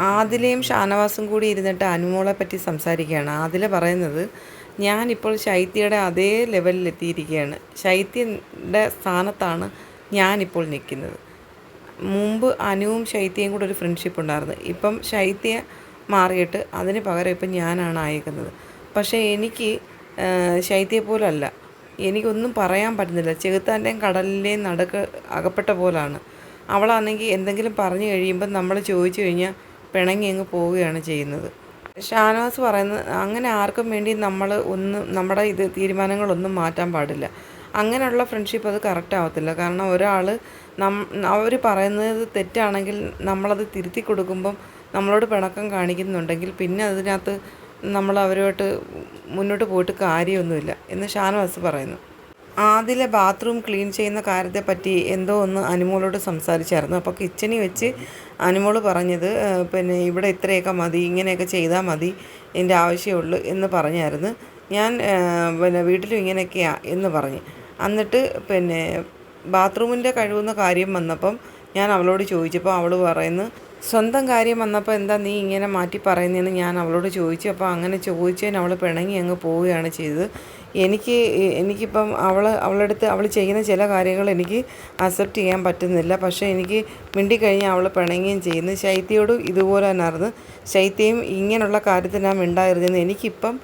ആദിലയും ഷാനവാസും കൂടി ഇരുന്നിട്ട് അനുമോളെ പറ്റി സംസാരിക്കുകയാണ്. ആദില പറയുന്നത് ഞാനിപ്പോൾ ശൈത്യയുടെ അതേ ലെവലിൽ എത്തിയിരിക്കുകയാണ്. ശൈത്യന്റെ സ്ഥാനത്താണ് ഞാനിപ്പോൾ നിൽക്കുന്നത്. മുമ്പ് അനുവും ശൈത്യയും കൂടെ ഒരു ഫ്രണ്ട്ഷിപ്പ് ഉണ്ടായിരുന്നു. ഇപ്പം ശൈത്യ മാറിയിട്ട് അതിന് പകരം ഇപ്പം ഞാനാണ് അയക്കുന്നത് പക്ഷേ എനിക്ക് ശൈത്യെ പോലല്ല എനിക്കൊന്നും പറയാൻ പറ്റുന്നില്ല. ചെകുത്താന്റെയും കടലിന്റെയും നടുക്ക് അകപ്പെട്ട പോലാണ്. അവളാണെങ്കിൽ എന്തെങ്കിലും പറഞ്ഞു കഴിയുമ്പോൾ നമ്മൾ ചോദിച്ചു കഴിഞ്ഞാൽ പിണങ്ങി അങ്ങ് പോവുകയാണ് ചെയ്യുന്നത്. ഷാനവാസ് പറയുന്നത് അങ്ങനെ ആർക്കും വേണ്ടി നമ്മൾ ഒന്നും നമ്മുടെ ഇത് തീരുമാനങ്ങളൊന്നും മാറ്റാൻ പാടില്ല. അങ്ങനെയുള്ള ഫ്രണ്ട്ഷിപ്പ് അത് കറക്റ്റ് ആവത്തില്ല. കാരണം ഒരാൾ നം അവർ പറയുന്നത് തെറ്റാണെങ്കിൽ നമ്മളത് തിരുത്തി കൊടുക്കുമ്പം നമ്മളോട് പിണക്കം കാണിക്കുന്നുണ്ടെങ്കിൽ പിന്നെ അതിനകത്ത് നമ്മൾ അവരുമായിട്ട് മുന്നോട്ട് പോയിട്ട് കാര്യമൊന്നുമില്ല എന്ന് ഷാനവാസ് പറയുന്നു. ആദിലെ ബാത്റൂം ക്ലീൻ ചെയ്യുന്ന കാര്യത്തെപ്പറ്റി എന്തോ ഒന്ന് അനുമോളോട് സംസാരിച്ചായിരുന്നു. അപ്പോൾ കിച്ചണിൽ വെച്ച് അനുമോൾ പറഞ്ഞത് പിന്നെ ഇവിടെ ഇത്രയൊക്കെ മതി ഇങ്ങനെയൊക്കെ ചെയ്താൽ മതി എന്റെ ആവശ്യമുള്ളൂ എന്ന് പറഞ്ഞായിരുന്നു. ഞാൻ പിന്നെ വീട്ടിലും ഇങ്ങനെയൊക്കെയാണ് എന്ന് പറഞ്ഞ്. എന്നിട്ട് പിന്നെ ബാത്റൂമിന്റെ കഴിവുന്ന കാര്യം വന്നപ്പം ഞാൻ അവളോട് ചോദിച്ചപ്പോൾ അവൾ പറയുന്നു സ്വന്തം കാര്യം വന്നപ്പോൾ എന്താ നീ ഇങ്ങനെ മാറ്റി പറയുന്നതെന്ന് ഞാൻ അവളോട് ചോദിച്ചു. അപ്പോൾ അങ്ങനെ ചോദിച്ചതിന് അവൾ പിണങ്ങി അങ്ങ് പോവുകയാണ് ചെയ്തത്. എനിക്ക് എനിക്കിപ്പം അവൾ അവളടുത്ത് അവൾ ചെയ്യുന്ന ചില കാര്യങ്ങൾ എനിക്ക് അക്സെപ്റ്റ് ചെയ്യാൻ പറ്റുന്നില്ല. പക്ഷേ എനിക്ക് മിണ്ടിക്കഴിഞ്ഞാൽ അവൾ പിണങ്ങുകയും ചെയ്യുന്നു. ശൈത്യയോടും ഇതുപോലെ തന്നെയായിരുന്നു ശൈത്യയും ഇങ്ങനെയുള്ള കാര്യത്തിനാണ് മിണ്ടായിരുന്നത് എനിക്കിപ്പം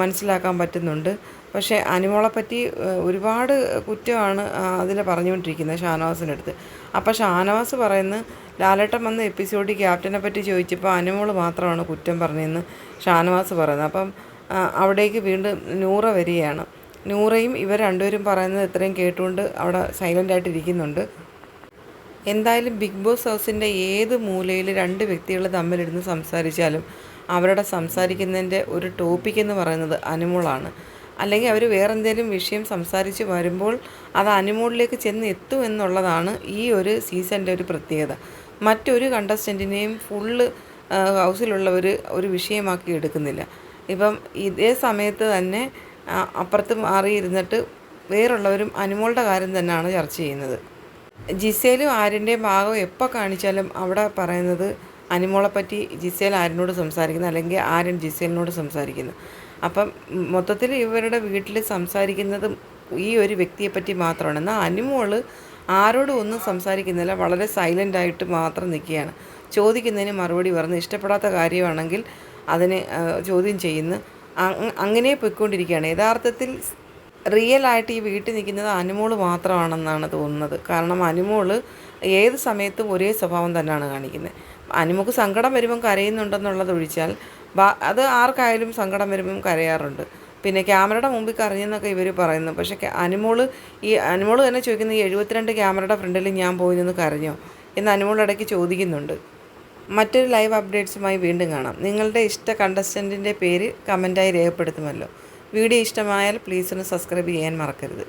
മനസ്സിലാക്കാൻ പറ്റുന്നുണ്ട്. പക്ഷേ അനിമോളെപ്പറ്റി പറ്റി ഒരുപാട് കുറ്റമാണ് അതിൽ പറഞ്ഞുകൊണ്ടിരിക്കുന്നത് ഷാനവാസിന്റെ അടുത്ത്. അപ്പോൾ ഷാനവാസ് പറയുന്നത് ലാലേട്ടൻ വന്ന എപ്പിസോഡിൽ ക്യാപ്റ്റനെ പറ്റി ചോദിച്ചപ്പോൾ അനുമോൾ മാത്രമാണ് കുറ്റം പറഞ്ഞതെന്ന് ഷാനവാസ് പറയുന്നത് അപ്പം അവിടേക്ക് വീണ്ടും നൂറ വരികയാണ്. നൂറയും ഇവർ രണ്ടുപേരും പറയുന്നത് ഇത്രയും കേട്ടുകൊണ്ട് അവിടെ സൈലന്റായിട്ടിരിക്കുന്നുണ്ട് എന്തായാലും ബിഗ് ബോസ് ഹൗസിന്റെ ഏത് മൂലയിൽ രണ്ട് വ്യക്തികൾ തമ്മിലിരുന്ന് സംസാരിച്ചാലും അവരുടെ സംസാരിക്കുന്നതിന്റെ ഒരു ടോപ്പിക് എന്ന് പറയുന്നത് അനുമോളാണ്. അല്ലെങ്കിൽ അവർ വേറെന്തേലും വിഷയം സംസാരിച്ച് വരുമ്പോൾ അത് അനുമോളിലേക്ക് ചെന്ന് എത്തും എന്നുള്ളതാണ് ഈ ഒരു സീസണിന്റെ ഒരു പ്രത്യേകത. മറ്റൊരു കണ്ടസ്റ്റന്റിനെയും ഫുള്ള് ഹൗസിലുള്ളവർ ഒരു വിഷയമാക്കി എടുക്കുന്നില്ല. ഇപ്പം ഇതേ സമയത്ത് തന്നെ അപ്പുറത്ത് മാറിയിരുന്നിട്ട് വേറുള്ളവരും അനുമോളുടെ കാര്യം തന്നെയാണ് ചർച്ച ചെയ്യുന്നത്. ജിസേലും ആര്യന്റെയും ഭാഗം എപ്പോൾ കാണിച്ചാലും അവിടെ പറയുന്നത് അനിമോളെപ്പറ്റി പറ്റി ജിസേൽ ആരിനോട് സംസാരിക്കുന്നു അല്ലെങ്കിൽ ആര്യൻ ജിസേലിനോട് സംസാരിക്കുന്നു. അപ്പം മൊത്തത്തിൽ ഇവരുടെ വീട്ടിൽ സംസാരിക്കുന്നത് ഈ ഒരു വ്യക്തിയെപ്പറ്റി മാത്രമാണ്. എന്നാൽ അനിമോൾ ആരോടും ഒന്നും സംസാരിക്കുന്നില്ല വളരെ സൈലന്റ് ആയിട്ട് മാത്രം നിൽക്കുകയാണ്. ചോദിക്കുന്നതിന് മറുപടി പറഞ്ഞ് ഇഷ്ടപ്പെടാത്ത കാര്യമാണെങ്കിൽ അതിനെ ചോദ്യം ചെയ്യുന്നു. അങ്ങനെ പോയിക്കൊണ്ടിരിക്കുകയാണ്. യഥാർത്ഥത്തിൽ റിയൽ ആയിട്ട് ഈ വീട്ടിൽ നിൽക്കുന്നത് അനുമോൾ മാത്രമാണെന്നാണ് തോന്നുന്നത്. കാരണം അനുമോൾ ഏത് സമയത്തും ഒരേ സ്വഭാവം തന്നെയാണ് കാണിക്കുന്നത്. അനുമുക്ക് സങ്കടം വരുമ്പം കരയുന്നുണ്ടെന്നുള്ളത് ഒഴിച്ചാൽ അത് ആർക്കായാലും സങ്കടം വരുമ്പം കരയാറുണ്ട്. പിന്നെ ക്യാമറയുടെ മുമ്പിൽ കരഞ്ഞെന്നൊക്കെ ഇവർ പറയുന്നു. പക്ഷേ അനുമോൾ ഈ അനുമോൾ തന്നെ ചോദിക്കുന്നത് ഈ എഴുപത്തിരണ്ട് ക്യാമറയുടെ ഫ്രണ്ടിൽ ഞാൻ പോയി നിന്ന് കരഞ്ഞോ എന്ന് അനുമോൾ ഇടയ്ക്ക് ചോദിക്കുന്നുണ്ട്. മറ്റൊരു ലൈവ് അപ്ഡേറ്റ്സുമായി വീണ്ടും കാണാം. നിങ്ങളുടെ ഇഷ്ട കണ്ടസ്റ്റന്റിന്റെ പേര് കമന്റായി രേഖപ്പെടുത്തുമല്ലോ. വീഡിയോ ഇഷ്ടമായാൽ പ്ലീസ് ഒന്ന് സബ്സ്ക്രൈബ് ചെയ്യാൻ മറക്കരുത്.